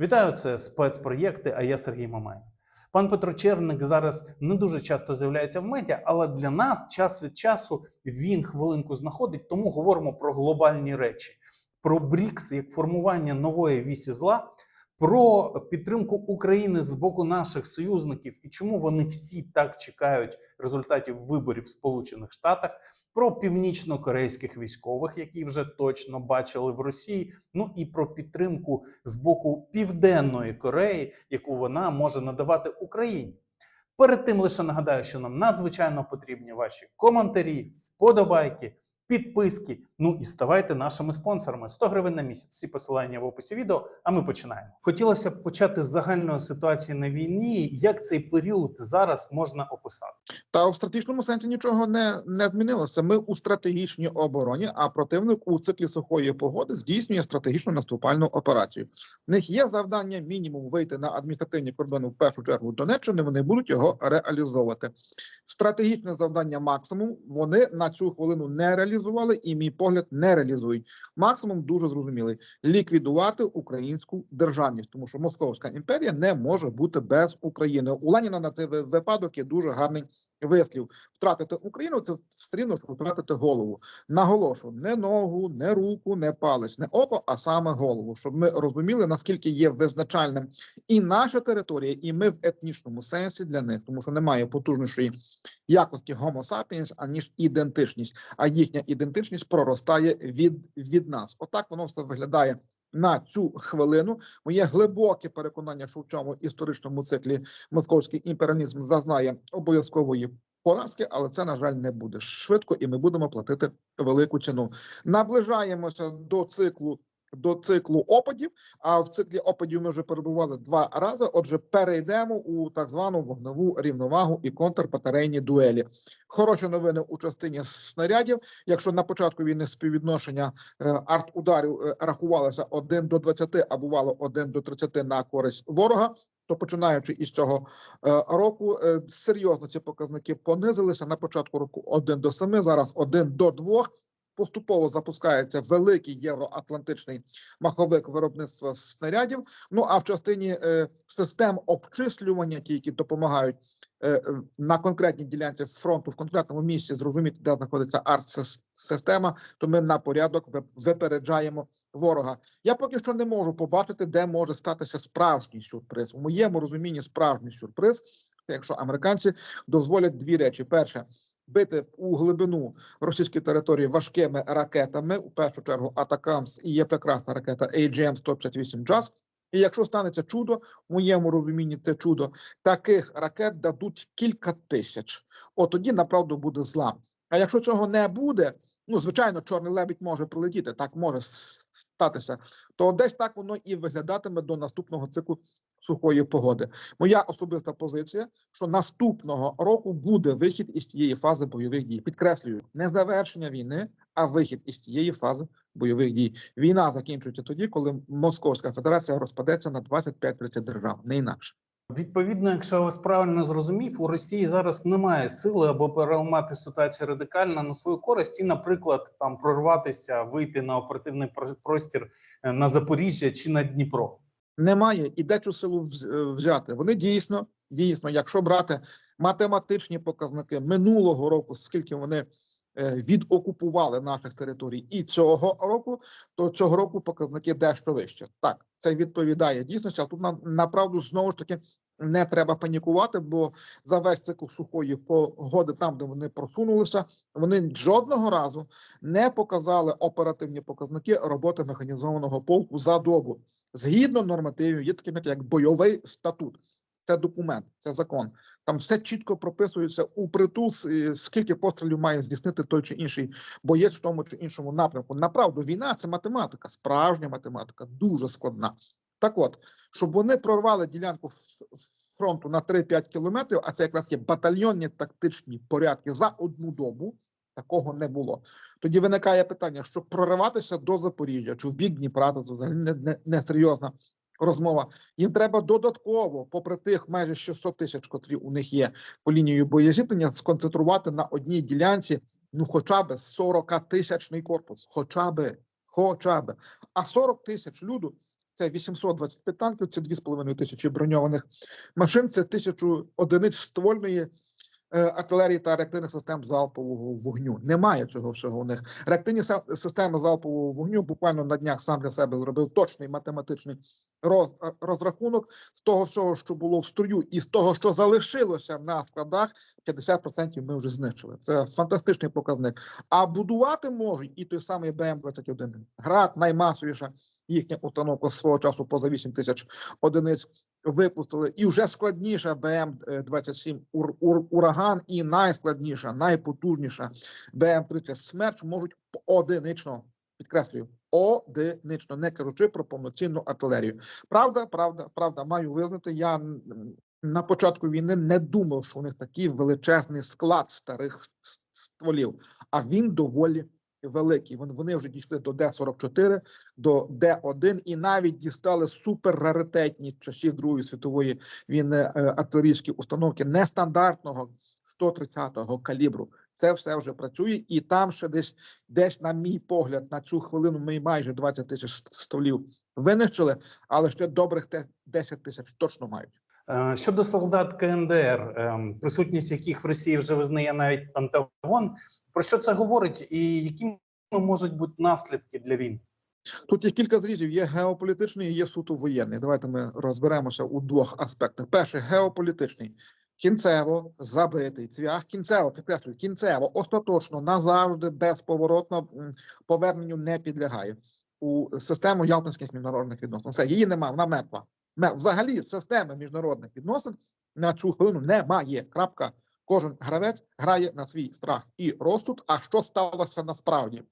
Вітаю, це спецпроєкти. А я Сергій Мамаєв. Пан Петро Черник зараз не дуже часто з'являється в медіа, але для нас час від часу він хвилинку знаходить. Тому говоримо про глобальні речі: про БРІКС як формування нової вісі зла, про підтримку України з боку наших союзників і чому вони всі так чекають результатів виборів в Сполучених Штатах. Про північно-корейських військових, які вже точно бачили в Росії. Ну і про підтримку з боку Південної Кореї, яку вона може надавати Україні. Перед тим лише нагадаю, що нам надзвичайно потрібні ваші коментарі, вподобайки, підписки. Ну і ставайте нашими спонсорами. 100 гривень на місяць. Всі посилання в описі відео. А ми починаємо. Хотілося б почати з загальної ситуації на війні. Як цей період зараз можна описати? Та в стратегічному сенсі нічого не, не змінилося. Ми у стратегічній обороні, а противник у циклі сухої погоди здійснює стратегічну наступальну операцію. В них є завдання мінімум вийти на адміністративні кордони в першу чергу Донеччини. Вони будуть його реалізовувати. Стратегічне завдання максимум вони на цю хвилину не реалізували, і мій погляд не реалізують. Максимум дуже зрозумілий: ліквідувати українську державність, тому що Московська імперія не може бути без України. У Леніна на цей випадок є дуже гарний вислів: втратити Україну це все рівно, що втратити голову. Наголошу не ногу, не руку, не палець, не око, а саме голову, щоб ми розуміли наскільки є визначальним і наша територія, і ми в етнічному сенсі для них, тому що немає потужнішої якості Homo sapiens, аніж ідентичність. А їхня ідентичність проростає від, від нас. Отак воно все виглядає. На цю хвилину моє глибоке переконання, що в цьому історичному циклі московський імперіалізм зазнає обов'язкової поразки, але це на жаль не буде швидко, і ми будемо платити велику ціну. Наближаємося до циклу. До циклу опадів, а в циклі опадів ми вже перебували два рази. Отже, перейдемо у так звану вогневу рівновагу і контрбатарейні дуелі. Хороші новини у частині снарядів. Якщо на початку війни співвідношення е, арт-ударів е, рахувалося 1 до 20, а бувало 1 до 30 на користь ворога. То починаючи із цього е, року, серйозно ці показники понизилися на початку року 1 до 7, зараз 1 до 2. Поступово запускається великий євроатлантичний маховик виробництва снарядів. Ну а в частині е, систем обчислювання, ті, які допомагають е, е, на конкретній ділянці фронту в конкретному місці зрозуміти, де знаходиться арт-система, то ми на порядок випереджаємо ворога. Я поки що не можу побачити, де може статися справжній сюрприз. У моєму розумінні справжній сюрприз якщо американці дозволять дві речі: перше. Бити у глибину російської території важкими ракетами, у першу чергу Атакамс і є прекрасна ракета AGM-158 JAS. І якщо станеться чудо, в моєму розумінні це чудо, таких ракет дадуть кілька тисяч. От тоді направду буде зла. А якщо цього не буде, ну звичайно, чорний лебідь може прилетіти, так може статися. То десь так воно і виглядатиме до наступного циклу сухої погоди. Моя особиста позиція, що наступного року буде вихід із цієї фази бойових дій. Підкреслюю, не завершення війни, а вихід із цієї фази бойових дій. Війна закінчується тоді, коли Московська Федерація розпадеться на 25-30 держав, не інакше. Відповідно, якщо я вас правильно зрозумів, у Росії зараз немає сили або переламати ситуацію радикально на свою користь, і, наприклад, там прорватися, вийти на оперативний простір е, на Запоріжжя чи на Дніпро. Немає і де цю силу е, взяти. Вони дійсно, дійсно, якщо брати математичні показники минулого року, скільки вони е, відокупували наших територій, і цього року, то цього року показники дещо вище. Так, це відповідає дійсності, але тут направду знову ж таки. Не треба панікувати, бо за весь цикл сухої погоди, там де вони просунулися, вони жодного разу не показали оперативні показники роботи механізованого полку за добу згідно нормативів, є таким як бойовий статут. Це документ, це закон. Там все чітко прописується у притул, е, скільки пострілів має здійснити той чи інший боєць в тому чи іншому напрямку. Направду, війна це математика, справжня математика, дуже складна. Так от, щоб вони прорвали ділянку фронту на 3-5 кілометрів, а це якраз є батальйонні тактичні порядки за одну добу. Такого не було. Тоді виникає питання, щоб прориватися до Запоріжжя чи в бік Дніпра, це взагалі не, не, не розмова. Їм треба додатково, попри тих майже 600 тисяч, котрі у них є по лінії боєзіткнення, сконцентрувати на одній ділянці ну, хоча б 40 тисячний корпус, хоча би, хоча б. А 40 тисяч люду це 825 танків, це 2,5 тисячі броньованих машин, це тисячу одиниць ствольної е, артилерії та реактивних систем залпового вогню. Немає цього всього у них. Реактивні системи залпового вогню буквально на днях сам для себе зробив точний математичний е, розрахунок з того всього, що було в строю, і з того, що залишилося на складах, 50% ми вже знищили. Це фантастичний показник. А будувати можуть і той самий БМ-21. Град наймасовіша їхня установка свого часу поза 8 тисяч одиниць випустили. І вже складніша БМ-27 ур, ур, ураган і найскладніша, найпотужніша БМ-30 смерч можуть одинично. Підкреслюю, одинично, не кажучи про повноцінну артилерію. Правда, правда, правда, маю визнати. Я на початку війни не думав, що у них такий величезний склад старих стволів, а він доволі великий. Вони, вже дійшли до Д-44, до Д-1 і навіть дістали суперраритетні часів Другої світової війни е, артилерійські установки нестандартного 130-го калібру. Це все вже працює, і там ще десь, десь, на мій погляд, на цю хвилину ми майже 20 тисяч ст- стволів винищили, але ще добрих те- 10 тисяч точно мають. Е, Щодо солдат КНДР, ем, присутність яких в Росії вже визнає навіть Пентагон, про що це говорить і якими можуть бути наслідки для війни? Тут є кілька зрізів: є геополітичний, і є суто воєнний. Давайте ми розберемося у двох аспектах. Перший геополітичний. Кінцево забитий цвях, кінцево підкреслюю, кінцево, остаточно, назавжди, безповоротно поверненню не підлягає у систему ялтинських міжнародних відносин. Все, її немає, вона мертва. Взагалі системи міжнародних відносин на цю хвилину немає. Крапка. Кожен гравець грає на свій страх і розсуд. А що сталося насправді?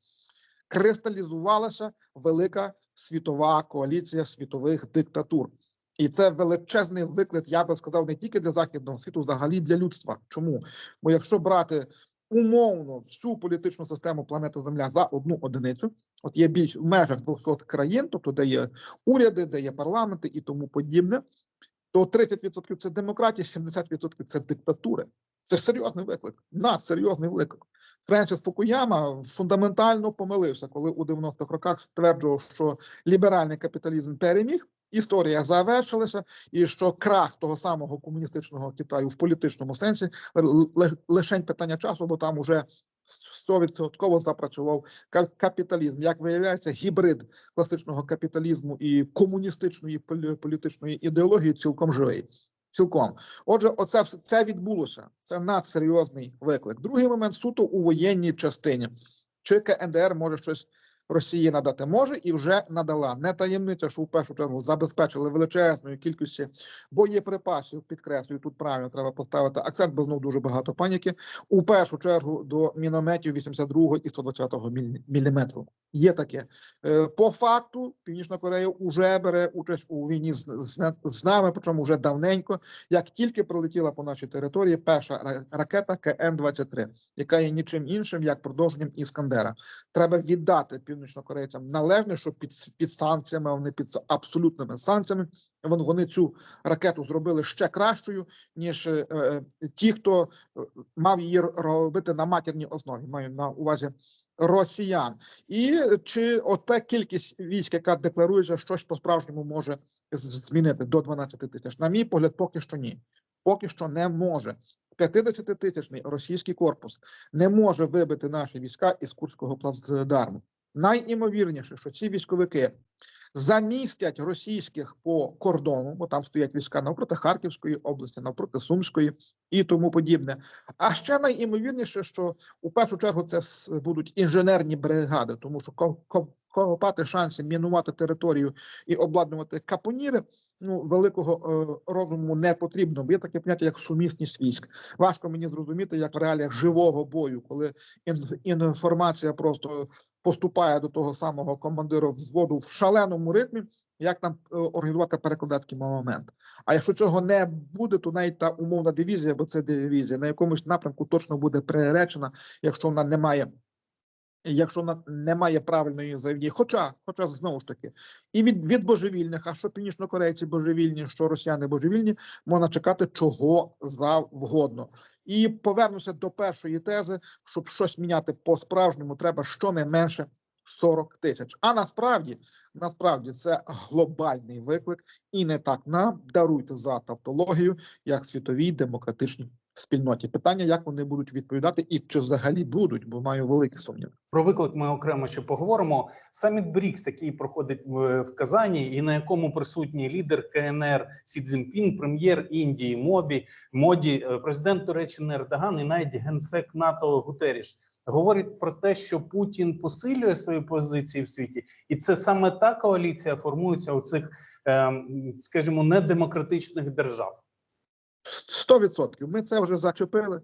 Кристалізувалася велика світова коаліція світових диктатур. І це величезний виклик, я би сказав, не тільки для західного світу, взагалі для людства. Чому? Бо якщо брати умовно всю політичну систему планети Земля за одну одиницю, от є більш в межах 200 країн, тобто де є уряди, де є парламенти і тому подібне, то 30% це демократія, 70% це диктатури. Це серйозний виклик, надсерйозний виклик. Френсіс Фукуяма фундаментально помилився, коли у 90-х роках стверджував, що ліберальний капіталізм переміг, історія завершилася, і що крах того самого комуністичного Китаю в політичному сенсі лишень питання часу, бо там уже 100% запрацював капіталізм. Як виявляється, гібрид класичного капіталізму і комуністичної політичної ідеології цілком живий. Цілком, отже, оце все це відбулося. Це надсерйозний виклик. Другий момент суто у воєнній частині. Чи КНДР може щось Росії надати? Може і вже надала. Не таємниця, що в першу чергу забезпечили величезною кількістю боєприпасів. Підкреслюю, тут правильно треба поставити акцент, бо знов дуже багато паніки. У першу чергу до мінометів 82 і 120 міліметру. Є таке. Е, По факту Північна Корея вже бере участь у війні з, з, нами, причому вже давненько. Як тільки прилетіла по нашій території перша ракета КН-23, яка є нічим іншим, як продовженням Іскандера, треба віддати північнокорейцям належне, що під, під санкціями, а вони під абсолютними санкціями. Вони, цю ракету зробили ще кращою, ніж е, е, ті, хто е, мав її робити на матірній основі. Маю на увазі росіян. І чи ота кількість військ, яка декларується, щось по-справжньому може змінити до 12 тисяч? На мій погляд, поки що ні. Поки що не може. 50-тисячний російський корпус не може вибити наші війська із Курського плацдарму. Найімовірніше, що ці військовики замістять російських по кордону, бо там стоять війська навпроти Харківської області, навпроти Сумської і тому подібне. А ще найімовірніше, що у першу чергу це будуть інженерні бригади, тому що копати шансів мінувати територію і обладнувати капоніри. Ну, великого е, розуму не потрібно. Є таке поняття, як сумісність військ. Важко мені зрозуміти, як в реаліях живого бою, коли ін- інформація просто поступає до того самого командира взводу в шаленому ритмі, як нам е, організувати перекладацький момент. А якщо цього не буде, то навіть та умовна дивізія, бо це дивізія, на якомусь напрямку точно буде приречена, якщо вона не має. Якщо вона не має правильної заявні, хоча, хоча знову ж таки, і від, від божевільних, а що північнокорейці божевільні, що росіяни божевільні, можна чекати чого завгодно. І повернуся до першої тези, щоб щось міняти по-справжньому, треба щонайменше 40 тисяч. А насправді, насправді це глобальний виклик, і не так нам даруйте за тавтологію, як світовій демократичній спільноті. Питання, як вони будуть відповідати, і чи взагалі будуть, бо маю великі сумніви. Про виклик ми окремо ще поговоримо. Саміт БРІКС, який проходить в, Казані, і на якому присутній лідер КНР Сі Цзіньпін, прем'єр Індії Мобі, Моді, е, президент Туреччини Ердоган і навіть генсек НАТО Гутеріш говорять про те, що Путін посилює свої позиції в світі, і це саме та коаліція формується у цих, ем, скажімо, недемократичних держав. Сто відсотків. Ми це вже зачепили.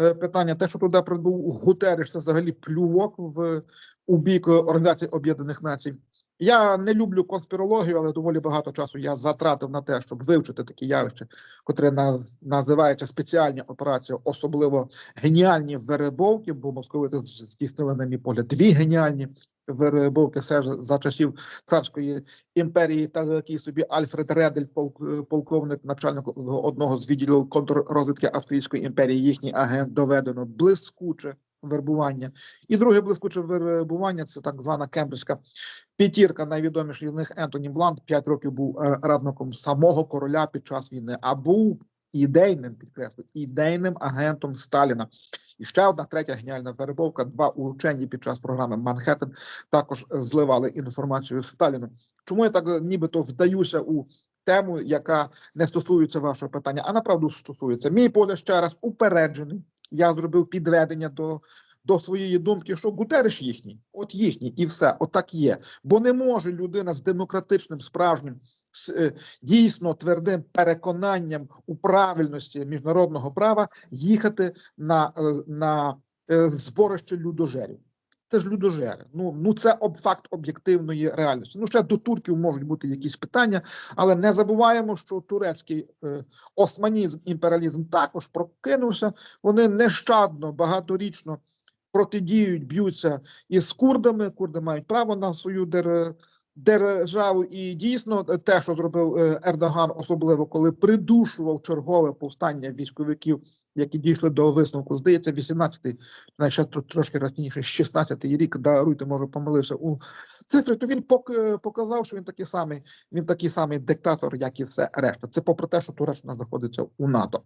Е, Питання, те, що туди прибув Гутереш, це взагалі плювок в у бік Організації Об'єднаних Націй. Я не люблю конспірологію, але доволі багато часу я затратив на те, щоб вивчити такі явища, котре наз, називається спеціальні операції, особливо геніальні веребовки, бо московити здійснили, на мій погляд, дві геніальні веребовки все ж за часів царської імперії, та який собі Альфред Редель, полк, полковник, начальник одного з відділів контррозвідки Австрійської імперії, їхній агент доведено блискуче вербування. І друге блискуче вербування це так звана кембриджська п'ятірка. Найвідоміший з них Ентоні Блант, п'ять років був е, радником самого короля під час війни, а був ідейним, підкреслю, ідейним агентом Сталіна. І ще одна третя геніальна вербовка. Два учені під час програми Манхеттен також зливали інформацію Сталіну. Чому я так е, нібито вдаюся у тему, яка не стосується вашого питання, а направду стосується. Мій поля ще раз упереджений. Я зробив підведення до. До своєї думки, що Гутереш їхній, от їхній, і все, отак є. Бо не може людина з демократичним справжнім з е, дійсно твердим переконанням у правильності міжнародного права їхати на, е, на е, зборище людожерів. Це ж людожери. Ну, ну це об факт об'єктивної реальності. Ну, ще до турків можуть бути якісь питання, але не забуваємо, що турецький е, османізм, імперіалізм також прокинувся. Вони нещадно, багаторічно протидіють, б'ються із курдами. Курди мають право на свою дер, державу. І дійсно те, що зробив е, Ердоган, особливо коли придушував чергове повстання військовиків, які дійшли до висновку, здається, 18-й, навіть ще трошки раніше, 16-й рік, даруйте, може, помилився у цифри, то він пок- показав, що він такий самий, він такий самий диктатор, як і все решта. Це попри те, що Туреччина знаходиться у НАТО.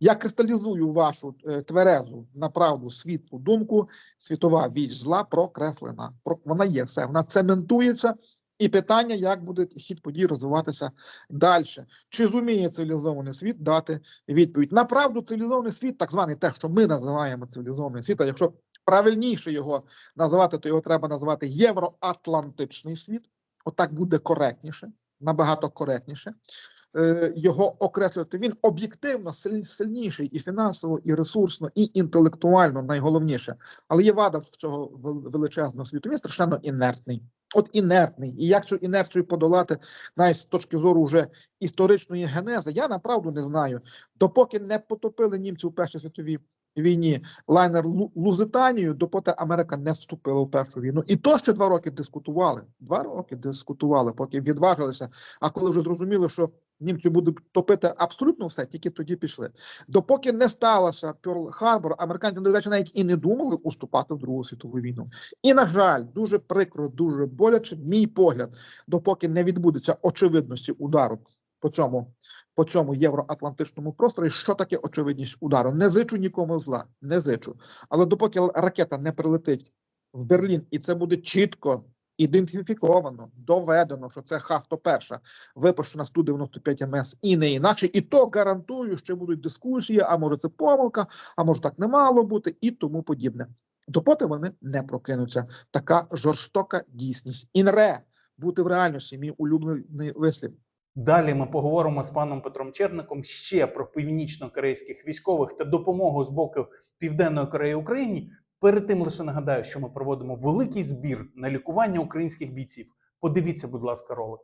Я кристалізую вашу е, тверезу, направду, світлу думку. Світова віч зла прокреслена. Вона є все, вона цементується. І питання, як буде хід подій розвиватися далі. Чи зуміє цивілізований світ дати відповідь? Направду, цивілізований світ, так званий те, що ми називаємо цивілізованим світом, якщо правильніше його називати, то його треба називати євроатлантичний світ. Отак буде коректніше, набагато коректніше. Е, Його окреслювати він об'єктивно силь- сильніший і фінансово, і ресурсно, і інтелектуально найголовніше. Але є вада в цього величезного світу. Він страшенно інертний. От інертний. І як цю інерцію подолати, навіть з точки зору вже історичної генези, я направду не знаю. Допоки не потопили німці у Першій світовій війні лайнер Лу- Лузитанію, допоки Америка не вступила в першу війну. І то ще два роки дискутували. Два роки дискутували, поки відважилися. А коли вже зрозуміли, що німці будуть топити абсолютно все, тільки тоді пішли. Допоки не сталося Пьорл Харбор, американці, до речі, навіть і не думали уступати в Другу світову війну. І на жаль, дуже прикро, дуже боляче, мій погляд, допоки не відбудеться очевидності удару по цьому, по цьому євроатлантичному просторі. Що таке очевидність удару? Не зичу нікому зла, не зичу. Але допоки ракета не прилетить в Берлін, і це буде чітко. Ідентифіковано, доведено, що це Х-101, випущена з Ту-95 МС і не інакше. І то гарантую, що будуть дискусії, а може це помилка, а може так не мало бути, і тому подібне. Допоки вони не прокинуться. Така жорстока дійсність. Інре бути в реальності, мій улюблений вислів. Далі ми поговоримо з паном Петром Черником ще про північно-корейських військових та допомогу з боку Південної Кореї Україні. Перед тим лише нагадаю, що ми проводимо великий збір на лікування українських бійців. Подивіться, будь ласка, ролик.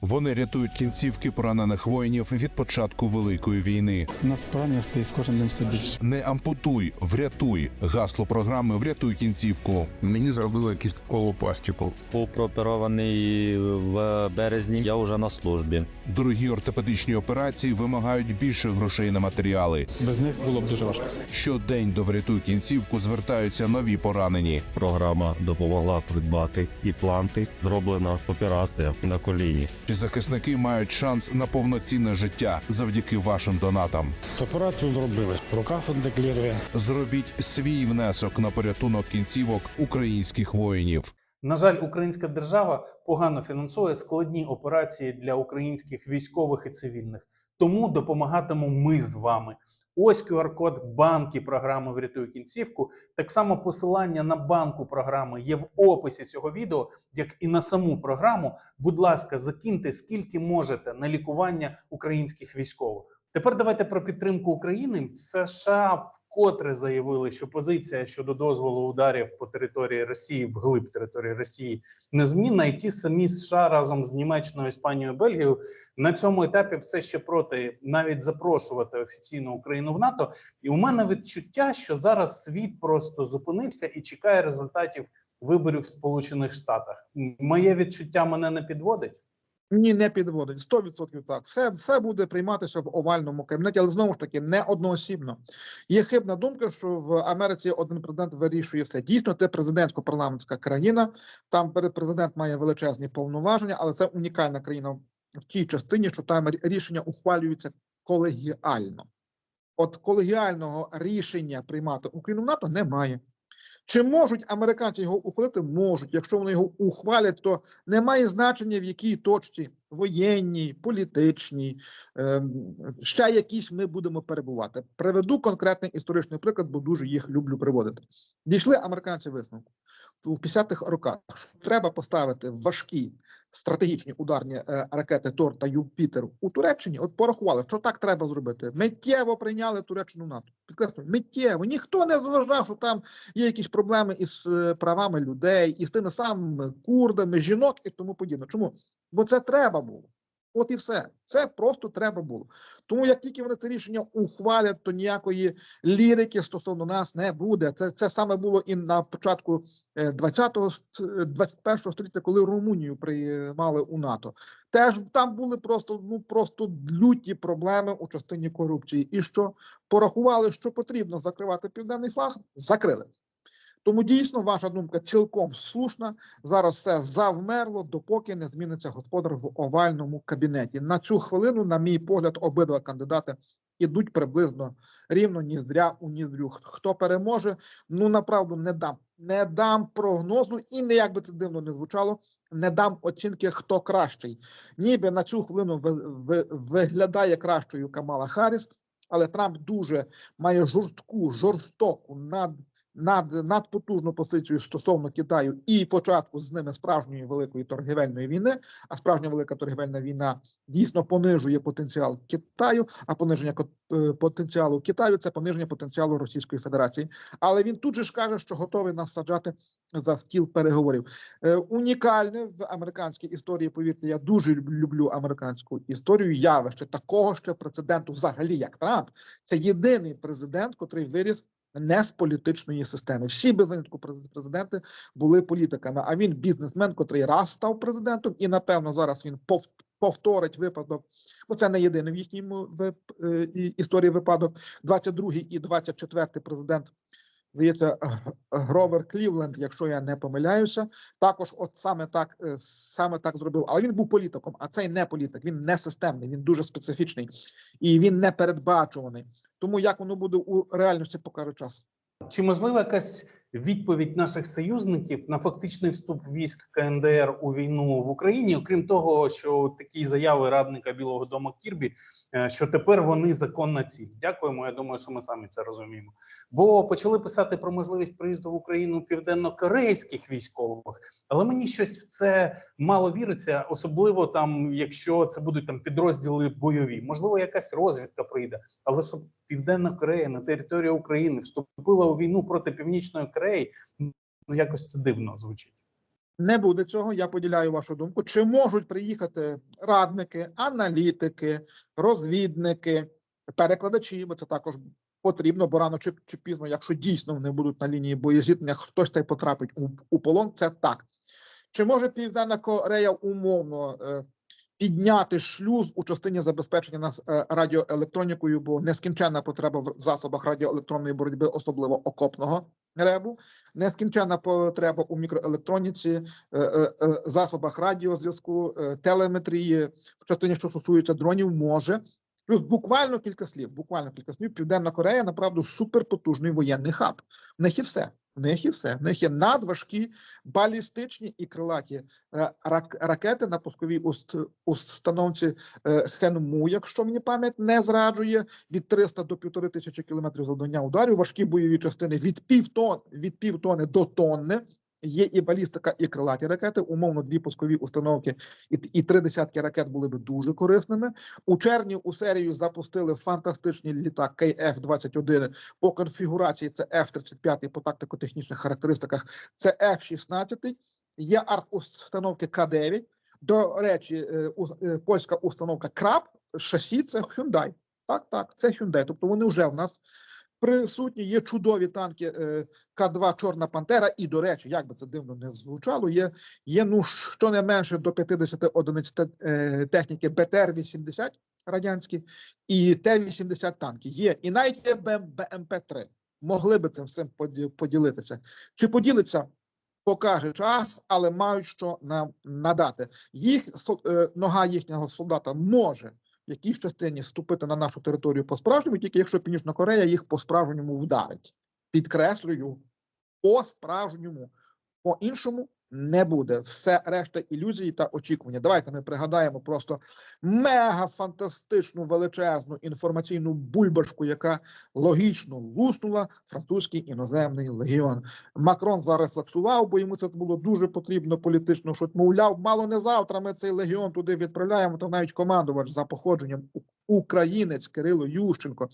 Вони рятують кінцівки поранених воїнів від початку великої війни. У нас поранених стає з кожним днем все більше. Не ампутуй, врятуй. Гасло програми Врятуй кінцівку. Мені зробили кісткову пластику. Був прооперований в березні. Я вже на службі. Дорогі ортопедичні операції вимагають більше грошей на матеріали. Без них було б дуже важко. Щодень до врятуй кінцівку звертаються нові поранені. Програма допомогла придбати імпланти. Зроблена операція на коліні. Захисники мають шанс на повноцінне життя завдяки вашим донатам. Операцію зробили. Рука фонтеклірує. Зробіть свій внесок на порятунок кінцівок українських воїнів. На жаль, українська держава погано фінансує складні операції для українських військових і цивільних. Тому допомагатимемо ми з вами. Ось QR-код банки програми Врятуй кінцівку. Так само посилання на банку програми є в описі цього відео, як і на саму програму. Будь ласка, закиньте скільки можете на лікування українських військових. Тепер давайте про підтримку України. США вкотре заявили, що позиція щодо дозволу ударів по території Росії вглиб території Росії незмінна, і ті самі США разом з Німеччиною, Іспанією, Бельгією на цьому етапі все ще проти навіть запрошувати офіційно Україну в НАТО. І у мене відчуття, що зараз світ просто зупинився і чекає результатів виборів в Сполучених Штатах. Моє відчуття мене не підводить. Ні, не підводить. 100% так. Все, все буде прийматися в овальному кабінеті, але знову ж таки не одноосібно. Є хибна думка, що в Америці один президент вирішує все. Дійсно, це президентсько-парламентська країна. Там президент має величезні повноваження, але це унікальна країна в тій частині, що там рішення ухвалюються колегіально. От колегіального рішення приймати Україну в НАТО немає. Чи можуть американці його ухвалити? Можуть. Якщо вони його ухвалять, то немає значення в якій точці воєнній, політичній, ем, ще якісь ми будемо перебувати. Приведу конкретний історичний приклад, бо дуже їх люблю приводити. Дійшли американці висновку в 50-х роках. що Треба поставити важкі стратегічні ударні е, ракети Тор та Юпітер у Туреччині. От порахували, що так треба зробити. Миттєво прийняли Туреччину НАТО. Підкреслюю, миттєво. Ніхто не зважав, що там є якісь проблеми із е, правами людей, і з тими самими курдами, жінок і тому подібне. Чому? Бо це треба було. От і все. Це просто треба було. Тому як тільки вони це рішення ухвалять, то ніякої лірики стосовно нас не буде. Це, це саме було і на початку е, 20-го, е, 21-го століття, коли Румунію приймали у НАТО. Теж там були просто ну просто люті проблеми у частині корупції. І що порахували, що потрібно закривати південний флаг, закрили. Тому дійсно ваша думка цілком слушна. Зараз все завмерло, допоки не зміниться господар в овальному кабінеті. На цю хвилину, на мій погляд, обидва кандидати ідуть приблизно рівно ніздря у ніздрю. Хто переможе? Ну направду не дам. Не дам прогнозу, і не як би це дивно не звучало, не дам оцінки, хто кращий. Ніби на цю хвилину ви, ви, виглядає кращою Камала Харріс, але Трамп дуже має жорстку, жорстоку над над надпотужну позицію стосовно Китаю і початку з ними справжньої великої торгівельної війни. А справжня велика торгівельна війна дійсно понижує потенціал Китаю. А пониження е, потенціалу Китаю це пониження потенціалу Російської Федерації. Але він тут же ж каже, що готовий нас саджати за стіл переговорів. Е, унікальне в американській історії. Повірте, я дуже люб- люблю американську історію. Явище такого ще прецеденту, взагалі, як Трамп, це єдиний президент, котрий виріс не з політичної системи. Всі без винятку президенти були політиками. А він бізнесмен, котрий раз став президентом, і напевно зараз він пов- повторить випадок. Бо це не єдиний в їхньому е, історії випадок. 22-й і 24-й президент. Здається, Гровер Клівленд, якщо я не помиляюся, також от саме так е, саме так зробив. Але він був політиком, а цей не політик. Він не системний, він дуже специфічний і він не передбачуваний. Тому як воно буде у реальності, покаже час. Чи можлива якась відповідь наших союзників на фактичний вступ військ КНДР у війну в Україні, окрім того, що такі заяви радника Білого Дому Кірбі, е, що тепер вони законна ціль. Дякуємо. Я думаю, що ми самі це розуміємо. Бо почали писати про можливість приїзду в Україну південно-корейських військових, але мені щось в це мало віриться, особливо там, якщо це будуть там підрозділи бойові. Можливо, якась розвідка прийде, але щоб Південна Корея на територію України вступила у війну проти Північної Кореї, ну якось це дивно звучить. Не буде цього. Я поділяю вашу думку. Чи можуть приїхати радники, аналітики, розвідники, перекладачі? Бо це також потрібно, бо рано чи, чи пізно, якщо дійсно вони будуть на лінії боєзіткнення, хтось та й потрапить у, у полон. Це так. Чи може Південна Корея умовно е, підняти шлюз у частині забезпечення нас е, радіоелектронікою, бо нескінченна потреба в засобах радіоелектронної боротьби, особливо окопного ребу, нескінченна потреба у мікроелектроніці, е, е, е, засобах радіозв'язку, телеметрії в частині, що стосується дронів, може. Плюс буквально кілька слів. Буквально кілька слів. Південна Корея направду суперпотужний воєнний хаб. В них і все. В них і все. В них є надважкі балістичні і крилаті е, рак- ракети на пусковій уст, установці е, Хенму, якщо мені пам'ять не зраджує, від 300 до 1500 тисячі кілометрів завдання ударів. Важкі бойові частини від півтон від півтони до тонни. Є і балістика, і крилаті ракети. Умовно, дві пускові установки і, і три десятки ракет були би дуже корисними. У червні у серію запустили фантастичний літак KF-21 по конфігурації. Це F-35 по тактико-технічних характеристиках. Це F-16. Є арт-установки К-9. До речі, е, е, польська установка Краб шасі це Hyundai. Так, так, це Hyundai. Тобто вони вже в нас присутні. Є чудові танки е, К2 Чорна Пантера. І, до речі, як би це дивно не звучало, є, є ну щонайменше до 50 одиниць е, техніки БТР-80 радянські і Т-80 танки. Є. І навіть є БМП-3. Могли би цим всім поділитися. Чи поділиться? Покаже час, але мають що нам надати. Їх е, нога їхнього солдата може в якійсь частині ступити на нашу територію по справжньому, тільки якщо Північна Корея їх по справжньому вдарить. Підкреслюю, по справжньому, по іншому не буде. Все решта ілюзії та очікування. Давайте ми пригадаємо просто мега фантастичну величезну інформаційну бульбашку, яка логічно луснула французький іноземний легіон. Макрон зарефлексував, бо йому це було дуже потрібно політично. Що мовляв, мало не завтра ми цей легіон туди відправляємо. Та навіть командувач за походженням українець Кирило Ющенко.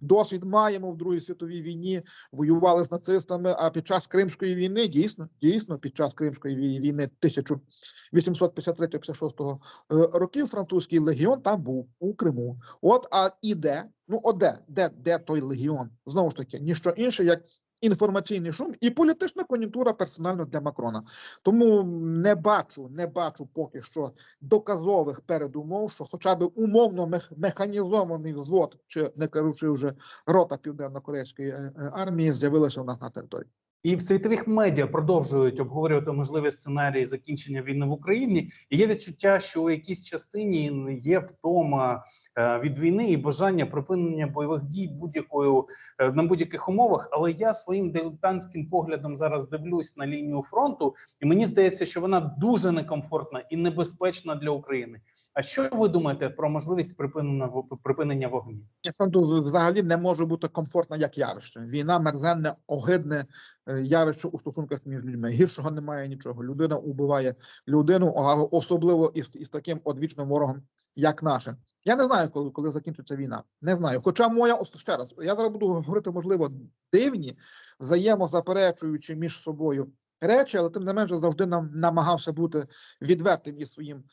Досвід маємо в Другій світовій війні. Воювали з нацистами. А під час Кримської війни дійсно, дійсно, під час Кримської вій- війни 1853-56 е, років французький легіон там був у Криму. От а і де? Ну, от де? Де, де той легіон? Знову ж таки, ніщо інше, як інформаційний шум і політична кон'юнктура персонально для Макрона. Тому не бачу, не бачу поки що доказових передумов, що хоча б умовно мех- механізований взвод, чи не кажучи вже рота південно-корейської е, е, армії, з'явилася у нас на території. І в світових медіа продовжують обговорювати можливі сценарії закінчення війни в Україні. І є відчуття, що у якійсь частині є втома е, від війни і бажання припинення бойових дій будь-якою е, на будь-яких умовах. Але я своїм дилетантським поглядом зараз дивлюсь на лінію фронту, і мені здається, що вона дуже некомфортна і небезпечна для України. А що ви думаєте про можливість припинення припинення вогню? Я фронту взагалі не може бути комфортна як явище. Війна мерзенне, огидне е, явище у стосунках між людьми. Гіршого немає нічого. Людина убиває людину, особливо із, із таким одвічним ворогом, як наше. Я не знаю, коли, коли закінчиться війна. Не знаю. Хоча моя ще раз, я зараз буду говорити, можливо, дивні, взаємозаперечуючи між собою речі, але тим не менше завжди нам намагався бути відвертим із своїм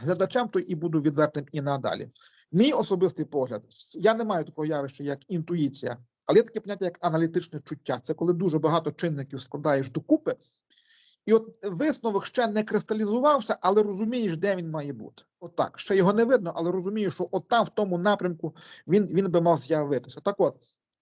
глядачем, то і буду відвертим і надалі. Мій особистий погляд, я не маю такого явища, як інтуїція, але є таке поняття, як аналітичне чуття. Це коли дуже багато чинників складаєш докупи, і от висновок ще не кристалізувався, але розумієш, де він має бути. Отак. Ще його не видно, але розумієш, що от там, в тому напрямку, він, він би мав з'явитися. Так от,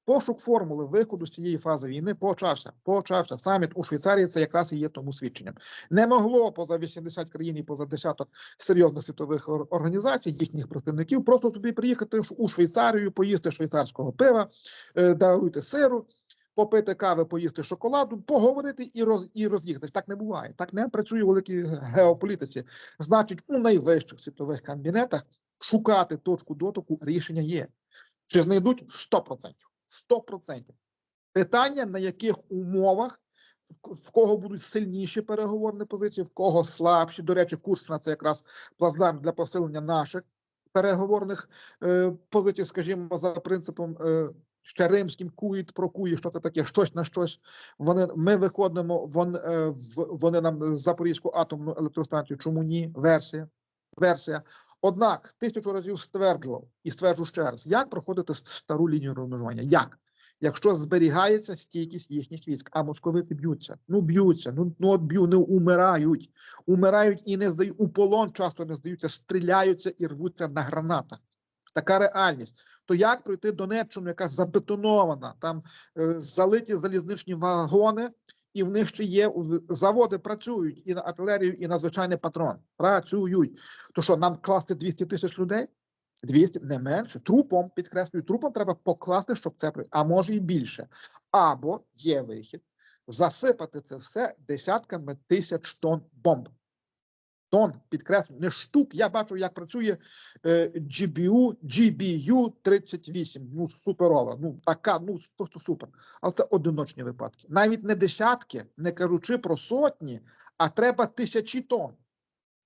пошук формули виходу з цієї фази війни почався. Почався. Саміт у Швейцарії це якраз і є тому свідченням. Не могло поза 80 країн і поза десяток серйозних світових організацій, їхніх представників, просто туди приїхати у Швейцарію, поїсти швейцарського пива, е, даруйте сиру, попити кави, поїсти шоколаду, поговорити і роз і роз'їхатись. Так не буває. Так не працює в великій геополітиці. Значить, у найвищих світових кабінетах шукати точку дотику рішення є. Чи знайдуть 100%. 100%. Питання, на яких умовах в кого будуть сильніші переговорні позиції, в кого слабші. До речі, Курщина це якраз плацдарм для посилення наших переговорних е, позицій, скажімо, за принципом е, ще римським куїт про куї, що це таке, щось на щось. Вони ми виходимо, вон, е, вони нам Запорізьку атомну електростанцію. Чому ні? Версія. Версія. Однак тисячу разів стверджував і стверджую ще раз, як проходити стару лінію розмежування. Як? якщо зберігається стійкість їхніх військ, а московити б'ються. Ну б'ються, ну, ну от б'ю, не умирають, умирають і не здають у полон, часто не здаються, стріляються і рвуться на гранатах. Така реальність. То як пройти Донеччину, яка забетонована, там е, залиті залізничні вагони, і в них ще є заводи працюють і на артилерію, і на звичайний патрон. Працюють. То що нам класти 200 тисяч людей? 200, не менше. Трупом, підкреслюю, трупом треба покласти, щоб це а може і більше. Або є вихід засипати це все десятками тисяч тонн бомб. Тонн, підкреслюю, не штук. Я бачу, як працює GBU, GBU 38. Ну, суперова. Ну, така, ну просто супер. Але це одиночні випадки. Навіть не десятки, не кажучи про сотні, а треба тисячі тонн.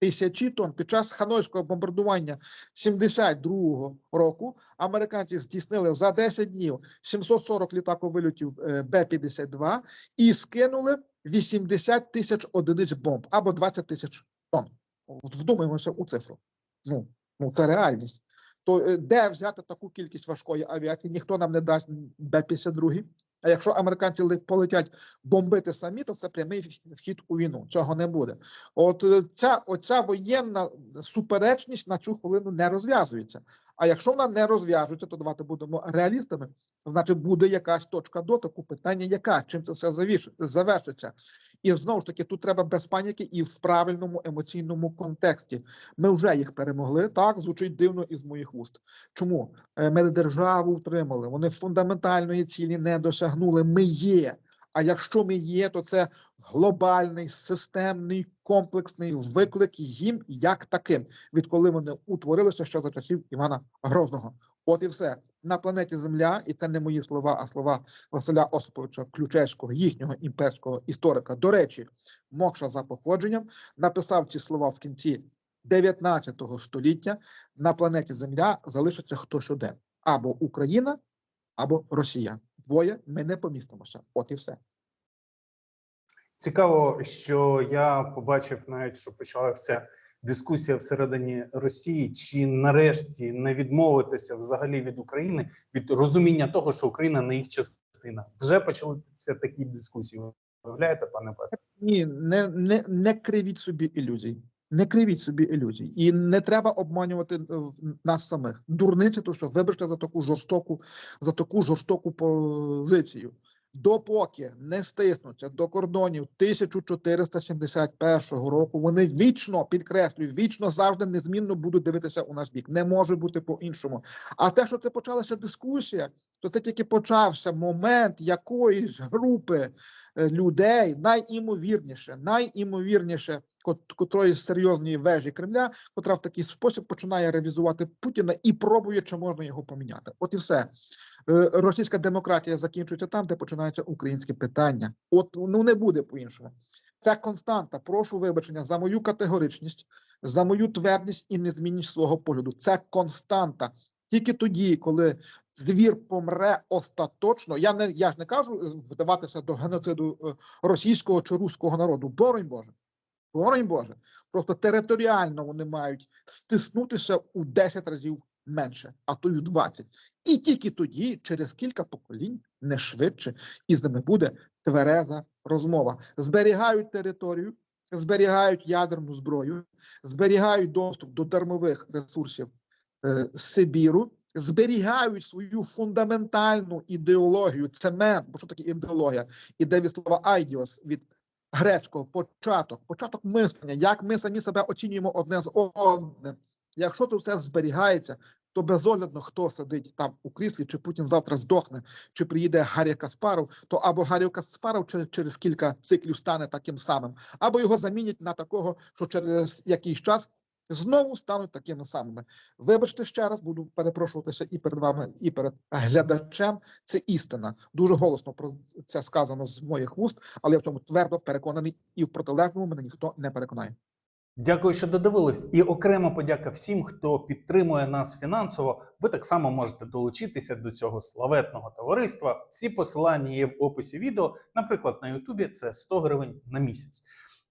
Тисячі тонн під час ханойського бомбардування 72-го року американці здійснили за 10 днів 740 літаковильотів е, Б-52 і скинули 80 тисяч одиниць бомб або 20 тисяч тонн. Вдумаємося у цифру. Ну, ну це реальність. То е, де взяти таку кількість важкої авіації? Ніхто нам не дасть Б-52. А якщо американці полетять бомбити самі, то це прямий вхід у війну. Цього не буде. От е, ця оця воєнна суперечність на цю хвилину не розв'язується. А якщо вона не розв'яжується, то давайте будемо реалістами. Значить, буде якась точка дотику. Питання, яка чим це все завершиться. І знову ж таки, тут треба без паніки і в правильному емоційному контексті. Ми вже їх перемогли. Так звучить дивно із моїх вуст. Чому Е, ми державу втримали? Вони фундаментальної цілі не досягнули. Ми є. А якщо ми є, то це глобальний, системний, комплексний виклик їм як таким, відколи вони утворилися ще за часів Івана Грозного. От і все на планеті Земля, і це не мої слова, а слова Василя Осиповича Ключевського, їхнього імперського історика. До речі, Мокша за походженням написав ці слова в кінці 19 століття. На планеті Земля залишиться хтось один: або Україна, або Росія. Двоє ми не помістимося. От і все. Цікаво, що я побачив навіть, що почалася дискусія всередині Росії, чи нарешті не відмовитися взагалі від України від розуміння того, що Україна не їх частина. Вже почалися такі дискусії. Виявляєте, пане Петре? Ні, не, не, не кривіть собі ілюзій. Не кривіть собі ілюзій. І не треба обманювати е, нас самих. Дурниця, то що, вибачте за таку жорстоку, за таку жорстоку позицію. Допоки не стиснуться до кордонів 1471 року, вони вічно підкреслюю, вічно завжди незмінно будуть дивитися у наш бік. Не може бути по-іншому. А те, що це почалася дискусія, то це тільки почався момент якоїсь групи е, людей, найімовірніше, найімовірніше, кот- котрої серйозної вежі Кремля, котра в такий спосіб починає ревізувати Путіна і пробує, чи можна його поміняти. От і все. Е, Російська демократія закінчується там, де починаються українські питання. От ну не буде по-іншому. Це константа. Прошу вибачення за мою категоричність, за мою твердість і незмінність свого погляду. Це константа. Тільки тоді, коли звір помре остаточно, я не я ж не кажу вдаватися до геноциду е, російського чи руського народу. Боронь Боже. Боронь Боже. Просто територіально вони мають стиснутися у 10 разів менше, а то й в 20. І тільки тоді, через кілька поколінь, не швидше, і з ними буде твереза розмова. Зберігають територію, зберігають ядерну зброю, зберігають доступ до дармових ресурсів е, Сибіру, зберігають свою фундаментальну ідеологію, цемент, бо що таке ідеологія? Іде від слова айдіос від грецького початок, початок мислення, як ми самі себе оцінюємо одне з одним. Якщо це все зберігається, то безоглядно хто сидить там у кріслі, чи Путін завтра здохне, чи приїде Гаррі Каспаров, то або Гаррі Каспаров через кілька циклів стане таким самим, або його замінять на такого, що через якийсь час знову стануть такими самими. Вибачте ще раз, буду перепрошуватися і перед вами, і перед глядачем. Це істина. Дуже голосно про це сказано з моїх вуст, але я в цьому твердо переконаний, і в протилежному мене ніхто не переконає. Дякую, що додивились. І окрема подяка всім, хто підтримує нас фінансово. Ви так само можете долучитися до цього славетного товариства. Всі посилання є в описі відео. Наприклад, на Ютубі це 100 гривень на місяць.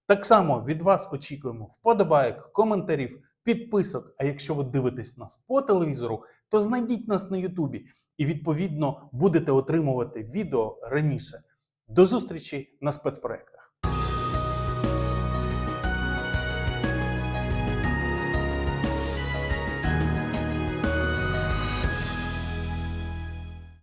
Так само від вас очікуємо вподобайок, коментарів, підписок. А якщо ви дивитесь нас по телевізору, то знайдіть нас на Ютубі і відповідно будете отримувати відео раніше. До зустрічі на спецпроектах.